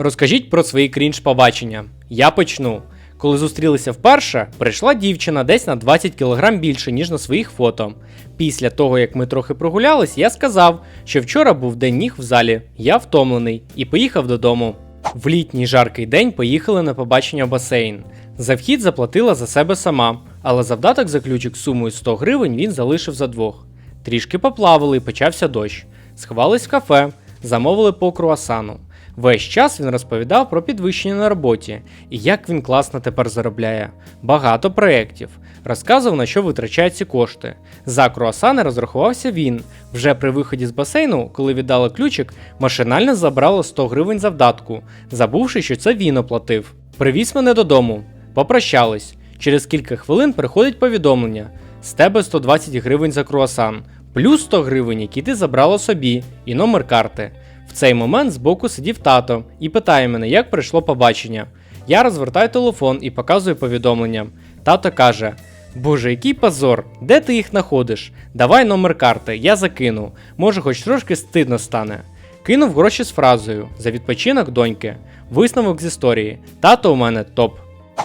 Розкажіть про свої крінж побачення. Я почну. Коли зустрілися вперше, прийшла дівчина десь на 20 кг більше, ніж на своїх фото. Після того, як ми трохи прогулялись, я сказав, що вчора був день ніг в залі, я втомлений і поїхав додому. В літній жаркий день поїхали на побачення в басейн. За вхід заплатила за себе сама, але завдаток за ключик сумою 100 гривень він залишив за двох. Трішки поплавали і почався дощ. Сховались в кафе, замовили по круасану. Весь час він розповідав про підвищення на роботі і як він класно тепер заробляє. Багато проєктів. Розказував, на що витрачають ці кошти. За круасани розрахувався він. Вже при виході з басейну, коли віддали ключик, машинально забрало 100 гривень завдатку, забувши, що це він оплатив. Привіз мене додому. Попрощались. Через кілька хвилин приходить повідомлення: з тебе 120 гривень за круасан, плюс 100 гривень, які ти забрала собі, і номер карти. Цей момент збоку сидів тато і питає мене, як пройшло побачення. Я розвертаю телефон і показую повідомлення. Тато каже: Боже, який позор, де ти їх знаходиш? Давай номер карти, я закину. Може, хоч трошки стидно стане. Кинув гроші з фразою за відпочинок доньки. Висновок з історії. Тато у мене топ.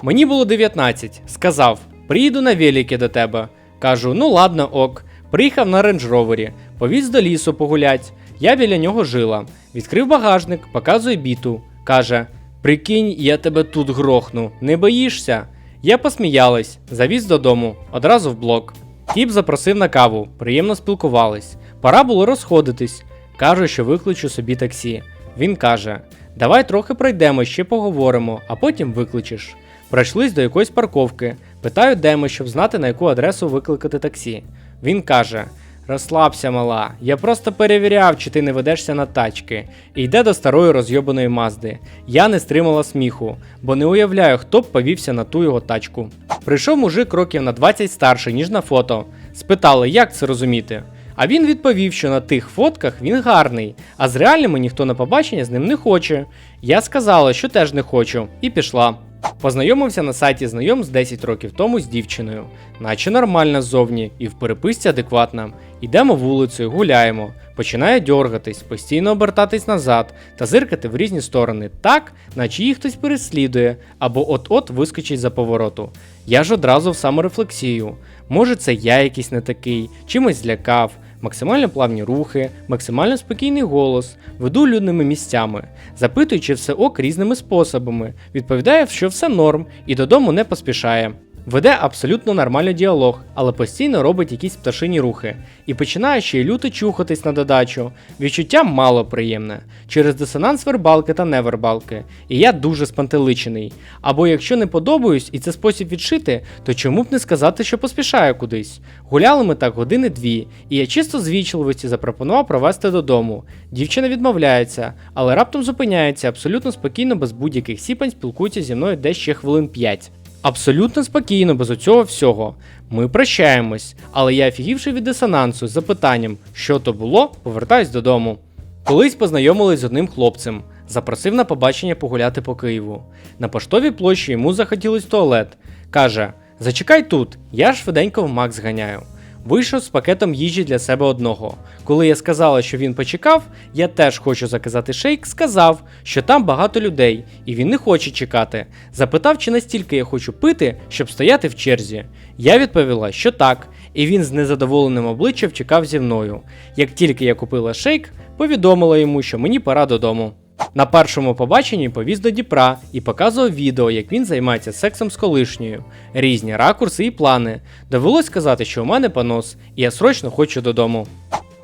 Мені було 19. Сказав: приїду на великі до тебе. Кажу, ну ладно, ок. Приїхав на рейндж-ровері, повіз до лісу погулять. Я біля нього жила. Відкрив багажник, показує біту. Каже: Прикинь, я тебе тут грохну, не боїшся? Я посміялась, завіз додому, одразу в блок. Тіп запросив на каву, приємно спілкувались. Пора було розходитись. Кажу, що викличу собі таксі. Він каже: Давай трохи пройдемо, ще поговоримо, а потім викличеш. Пройшлись до якоїсь парковки. Питаю, де ми, щоб знати, на яку адресу викликати таксі. Він каже: Розслабся, мала, я просто перевіряв, чи ти не ведешся на тачки. І йде до старої розйобаної мазди. Я не стримала сміху, бо не уявляю, хто б повівся на ту його тачку. Прийшов мужик років на 20 старший, ніж на фото. Спитали, як це розуміти. А він відповів, що на тих фотках він гарний, а з реальними ніхто на побачення з ним не хоче. Я сказала, що теж не хочу, і пішла. Познайомився на сайті знайом з 10 років тому з дівчиною, наче нормальна ззовні і в переписці адекватна. Йдемо вулицею, гуляємо, починає дьоргатись, постійно обертатись назад та зиркати в різні сторони, так, наче їх хтось переслідує або от-от вискочить за повороту. Я ж одразу в саморефлексію. Може, це я якийсь не такий, чимось злякав, максимально плавні рухи, максимально спокійний голос, веду людними місцями, запитуючи все ок різними способами, відповідає, що все норм і додому не поспішає. Веде абсолютно нормальний діалог, але постійно робить якісь пташині рухи і починає ще й люто чухатись на додачу. Відчуття мало приємне через дисонанс вербалки та невербалки. І я дуже спантеличений. Або якщо не подобаюсь і це спосіб відшити, то чому б не сказати, що поспішаю кудись? Гуляли ми так години дві, і я чисто з вічливості запропонував провести додому. Дівчина відмовляється, але раптом зупиняється абсолютно спокійно, без будь-яких сіпань спілкується зі мною десь ще хвилин 5. Абсолютно спокійно, без оцього всього. Ми прощаємось, але я офігівши від дисонансу з запитанням, що то було, повертаюсь додому. Колись познайомились з одним хлопцем, запросив на побачення погуляти по Києву. На поштовій площі йому захотілось туалет. Каже: Зачекай тут, я швиденько в Макс ганяю. Вийшов з пакетом їжі для себе одного. Коли я сказала, що він почекав, я теж хочу заказати шейк, сказав, що там багато людей, і він не хоче чекати. Запитав, чи настільки я хочу пити, щоб стояти в черзі. Я відповіла, що так, і він з незадоволеним обличчям чекав зі мною. Як тільки я купила шейк, повідомила йому, що мені пора додому. На першому побаченні повіз до Діпра і показував відео, як він займається сексом з колишньою, різні ракурси і плани. Довелось сказати, що у мене понос, і я срочно хочу додому.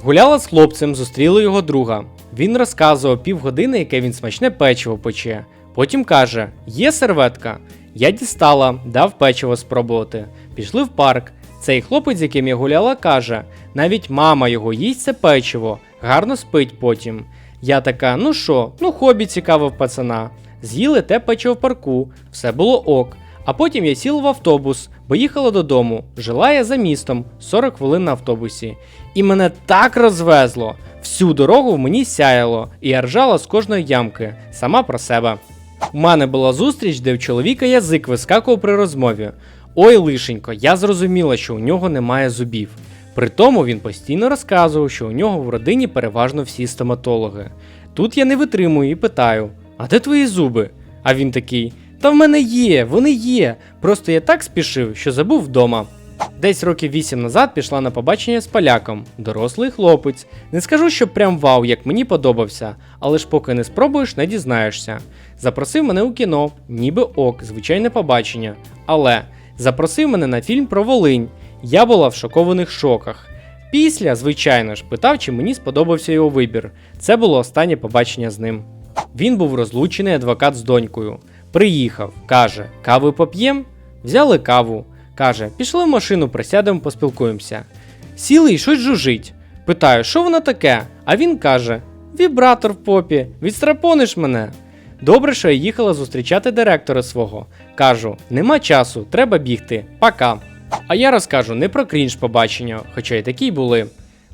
Гуляла з хлопцем, зустріли його друга. Він розказував півгодини, яке він смачне печиво пече. Потім каже: Є серветка. Я дістала, дав печиво спробувати. Пішли в парк. Цей хлопець, з яким я гуляла, каже: навіть мама його їсть це печиво, гарно спить потім. Я така, ну що, ну хобі цікаве в пацана. З'їли те в парку, все було ок. А потім я сіла в автобус, бо їхала додому. Жила я за містом 40 хвилин на автобусі. І мене так розвезло. Всю дорогу в мені сяяло, і я ржала з кожної ямки, сама про себе. У мене була зустріч, де в чоловіка язик вискакував при розмові. Ой, лишенько, я зрозуміла, що у нього немає зубів. При тому він постійно розказував, що у нього в родині переважно всі стоматологи. Тут я не витримую і питаю: а де твої зуби? А він такий: Та в мене є, вони є. Просто я так спішив, що забув вдома. Десь років вісім назад пішла на побачення з поляком, дорослий хлопець. Не скажу, що прям вау, як мені подобався, але ж поки не спробуєш, не дізнаєшся. Запросив мене у кіно, ніби ок, звичайне побачення. Але запросив мене на фільм про Волинь. Я була в шокованих шоках. Після, звичайно ж, питав, чи мені сподобався його вибір. Це було останнє побачення з ним. Він був розлучений адвокат з донькою. Приїхав, каже, кави поп'єм? Взяли каву. Каже, пішли в машину, присядемо, поспілкуємося. Сіли і щось жужить. Питаю, що воно таке? А він каже: Вібратор в попі, відстрапониш мене. Добре, що я їхала зустрічати директора свого. Кажу, нема часу, треба бігти. Пока. А я розкажу не про крінж побачення, хоча й такі були.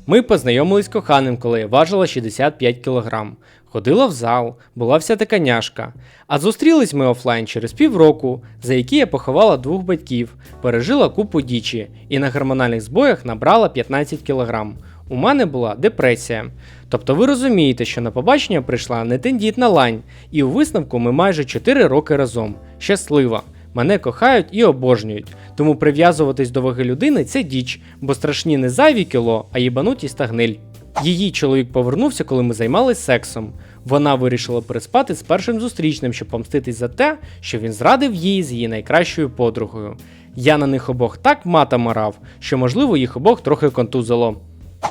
Ми познайомились з коханим, коли важила 65 кг. Ходила в зал, була вся така няшка. А зустрілись ми офлайн через півроку, за які я поховала двох батьків, пережила купу дічі і на гормональних збоях набрала 15 кг. У мене була депресія. Тобто ви розумієте, що на побачення прийшла не тендітна лань, і у висновку ми майже 4 роки разом. Щаслива. Мене кохають і обожнюють. Тому прив'язуватись до ваги людини це діч, бо страшні не зайві кіло, а їбанутість та гниль. Її чоловік повернувся, коли ми займалися сексом. Вона вирішила переспати з першим зустрічним, щоб помститись за те, що він зрадив її з її найкращою подругою. Я на них обох так мата марав, що можливо їх обох трохи контузило.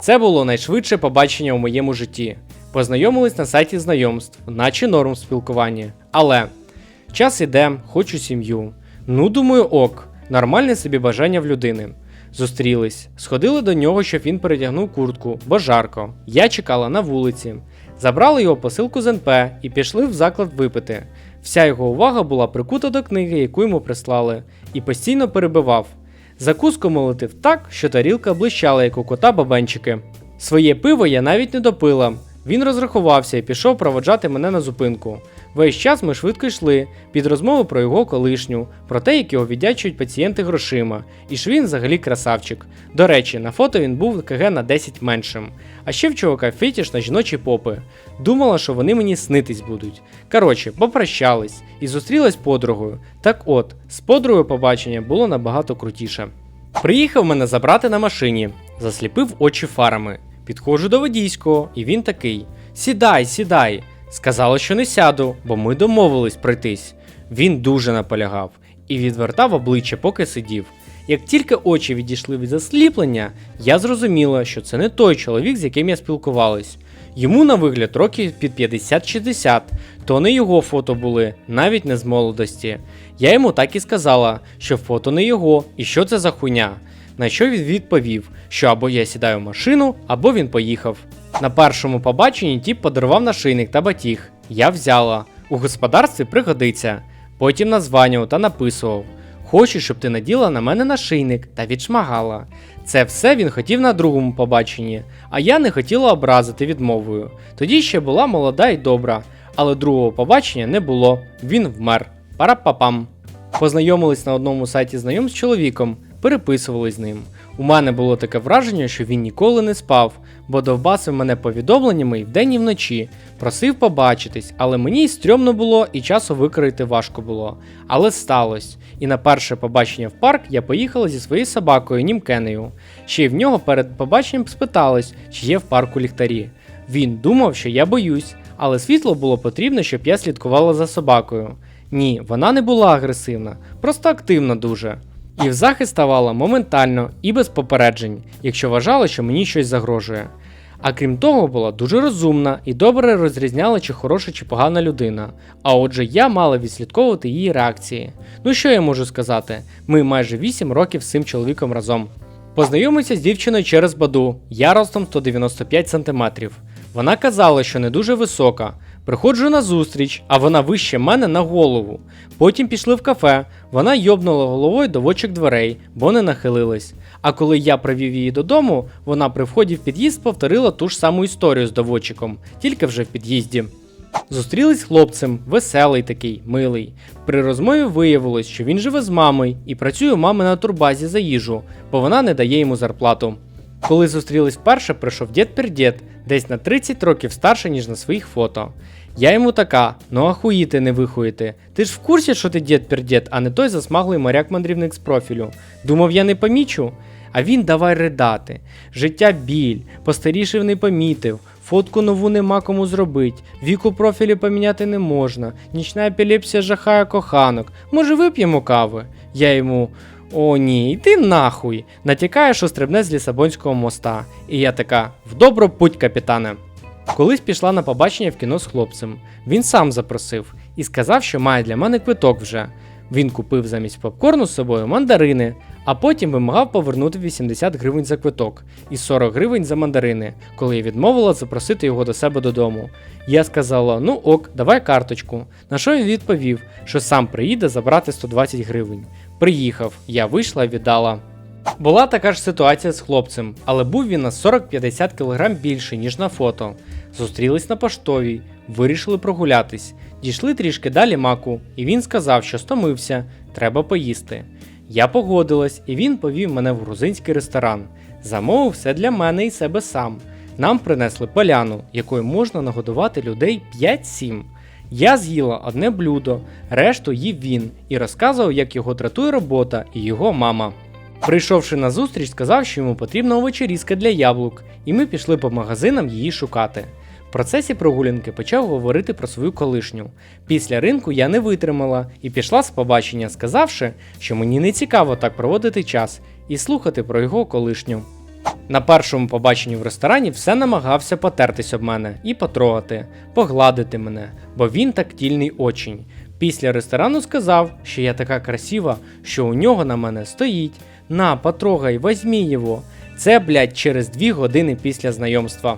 Це було найшвидше побачення у моєму житті. Познайомились на сайті знайомств, наче норм спілкування. Але час іде, хочу сім'ю. Ну, думаю, ок, нормальне собі бажання в людини. Зустрілись, сходили до нього, щоб він перетягнув куртку, бо жарко. Я чекала на вулиці. Забрали його посилку з НП і пішли в заклад випити. Вся його увага була прикута до книги, яку йому прислали, і постійно перебивав. Закуску молотив так, що тарілка блищала, як у кота бабенчики. Своє пиво я навіть не допила. Він розрахувався і пішов проводжати мене на зупинку. Весь час ми швидко йшли під розмову про його колишню, про те, як його віддячують пацієнти грошима, і що він взагалі красавчик. До речі, на фото він був КГ на 10 меншим. А ще в чувака фетіш на жіночі попи. Думала, що вони мені снитись будуть. Коротше, попрощались і зустрілась подругою. Так от, з подругою побачення було набагато крутіше. Приїхав мене забрати на машині, засліпив очі фарами. Підходжу до водійського, і він такий: Сідай, сідай. Сказала, що не сяду, бо ми домовились пройтись. Він дуже наполягав і відвертав обличчя, поки сидів. Як тільки очі відійшли від засліплення, я зрозуміла, що це не той чоловік, з яким я спілкувалась. Йому на вигляд років під 50-60, то не його фото були, навіть не з молодості. Я йому так і сказала, що фото не його, і що це за хуйня. На що він відповів, що або я сідаю в машину, або він поїхав. На першому побаченні тіп подарував нашийник та батіг. Я взяла. У господарстві пригодиться. Потім названював та написував: Хочу, щоб ти наділа на мене нашийник та відшмагала. Це все він хотів на другому побаченні, а я не хотіла образити відмовою. Тоді ще була молода і добра, але другого побачення не було. Він вмер. Парапапам. Познайомились на одному сайті знайом з чоловіком, переписувались з ним. У мене було таке враження, що він ніколи не спав, бо довбасив мене повідомленнями і вдень і вночі, просив побачитись, але мені й стрьомно було, і часу викрити важко було. Але сталося. І на перше побачення в парк я поїхала зі своєю собакою Німкенею. Ще й в нього перед побаченням спиталось, чи є в парку ліхтарі. Він думав, що я боюсь, але світло було потрібно, щоб я слідкувала за собакою. Ні, вона не була агресивна, просто активна дуже. І в захист ставала моментально і без попереджень, якщо вважала, що мені щось загрожує. А крім того, була дуже розумна і добре розрізняла, чи хороша чи погана людина. А отже, я мала відслідковувати її реакції. Ну що я можу сказати? Ми майже 8 років з цим чоловіком разом. Познайомився з дівчиною через баду, я ростом 195 см. Вона казала, що не дуже висока. Приходжу на зустріч, а вона вище мене на голову. Потім пішли в кафе. Вона йобнула головою до вочок дверей, бо не нахилилась. А коли я привів її додому, вона при вході в під'їзд повторила ту ж саму історію з доводчиком, тільки вже в під'їзді. Зустрілись з хлопцем, веселий такий, милий. При розмові виявилось, що він живе з мамою і працює у мами на турбазі за їжу, бо вона не дає йому зарплату. Коли зустрілись вперше, прийшов дід пердєд, десь на 30 років старше, ніж на своїх фото. Я йому така, ну ахуїти не вихуїти. Ти ж в курсі, що ти дід пердєд, а не той засмаглий моряк-мандрівник з профілю. Думав, я не помічу? А він давай ридати. Життя біль, постарішив не помітив, фотку нову нема кому зробить, віку профілі поміняти не можна, нічна епілепсія жахає коханок. Може, вип'ємо кави? Я йому. О, ні, йди нахуй. Натякає, що стрибне з Лісабонського моста. І я така: в добру путь, капітане. Колись пішла на побачення в кіно з хлопцем. Він сам запросив і сказав, що має для мене квиток вже. Він купив замість попкорну з собою мандарини, а потім вимагав повернути 80 гривень за квиток і 40 гривень за мандарини, коли я відмовила запросити його до себе додому. Я сказала: ну ок, давай карточку. На що він відповів, що сам приїде забрати 120 гривень. Приїхав, я вийшла віддала. Була така ж ситуація з хлопцем, але був він на 40-50 кг більше, ніж на фото. Зустрілись на поштовій, вирішили прогулятись, дійшли трішки далі маку, і він сказав, що стомився, треба поїсти. Я погодилась, і він повів мене в грузинський ресторан. Замовив все для мене і себе сам. Нам принесли поляну, якою можна нагодувати людей 5-7. Я з'їла одне блюдо, решту їв він і розказував, як його дратує робота і його мама. Прийшовши на зустріч, сказав, що йому потрібна овочерізка для яблук, і ми пішли по магазинам її шукати. В процесі прогулянки почав говорити про свою колишню. Після ринку я не витримала і пішла з побачення, сказавши, що мені не цікаво так проводити час і слухати про його колишню. На першому побаченні в ресторані все намагався потертись об мене і потрогати, погладити мене, бо він тактильний очень. Після ресторану сказав, що я така красива, що у нього на мене стоїть. На, потрогай, возьмі його. Це, блядь, через дві години після знайомства.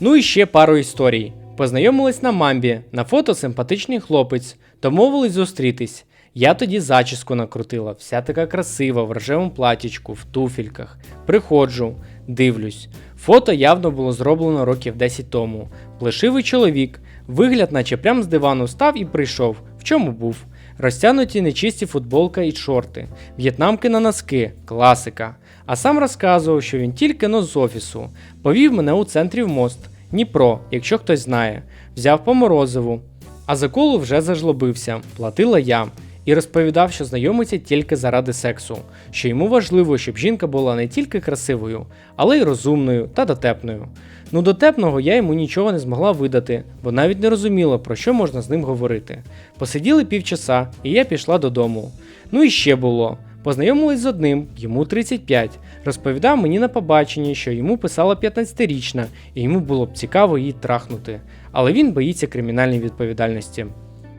Ну і ще пару історій. Познайомились на мамбі, на фото симпатичний хлопець, домовились зустрітись. Я тоді зачіску накрутила, вся така красива, в рожевому платічку, в туфельках. Приходжу, дивлюсь. Фото явно було зроблено років 10 тому. Плешивий чоловік, вигляд, наче прям з дивану став і прийшов. В чому був? Розтянуті нечисті футболка і шорти, в'єтнамки на носки, класика. А сам розказував, що він тільки но з офісу. Повів мене у центрі в мост, Дніпро, якщо хтось знає. Взяв по морозиву. А за колу вже зажлобився, платила я. І розповідав, що знайомиться тільки заради сексу, що йому важливо, щоб жінка була не тільки красивою, але й розумною та дотепною. Ну, дотепного я йому нічого не змогла видати, бо навіть не розуміла, про що можна з ним говорити. Посиділи півчаса, і я пішла додому. Ну і ще було. Познайомились з одним, йому 35. Розповідав мені на побаченні, що йому писала 15-річна, і йому було б цікаво її трахнути. Але він боїться кримінальної відповідальності.